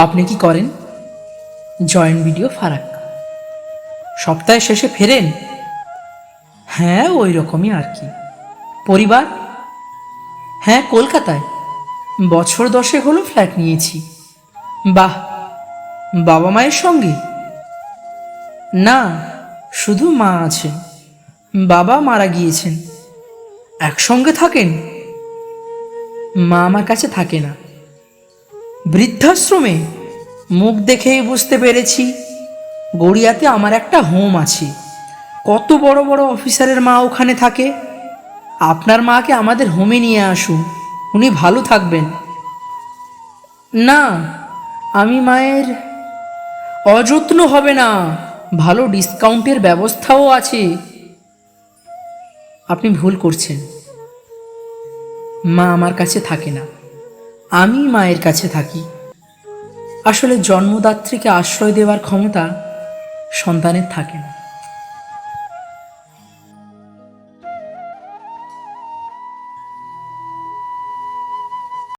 আপনি কি করেন? Joint video Farakka. সপ্তাহে শেষে ফেরেন? হ্যাঁ ওই রকমই আর কি। পরিবার? হ্যাঁ কলকাতায়। বছর দশে হলো ফ্ল্যাট নিয়েছি। বাহ, বাবা মায়ের সঙ্গে? না, শুধু মা আছেন। বাবা মারা গিয়েছেন। একসঙ্গে থাকেন? মা আমার কাছে থাকে না। বৃদ্ধাশ্রমে? মুখ দেখেই বুঝতে পেরেছি, গড়িয়াতে আমার একটা হোম আছে। কত বড় বড় অফিসারের মা ওখানে থাকে। আপনার মাকে আমাদের হোমে নিয়ে আসুন, উনি ভালো থাকবেন। না, আমি মায়ের অযত্ন হবে না, ভালো ডিসকাউন্টের ব্যবস্থাও আছে। আপনি ভুল করছেন। মা আমার কাছে থাকে না। আমি মায়ের কাছে থাকি। আসলে জন্মদাত্রীকে আশ্রয় দেওয়ার ক্ষমতা সন্তানের থাকে না।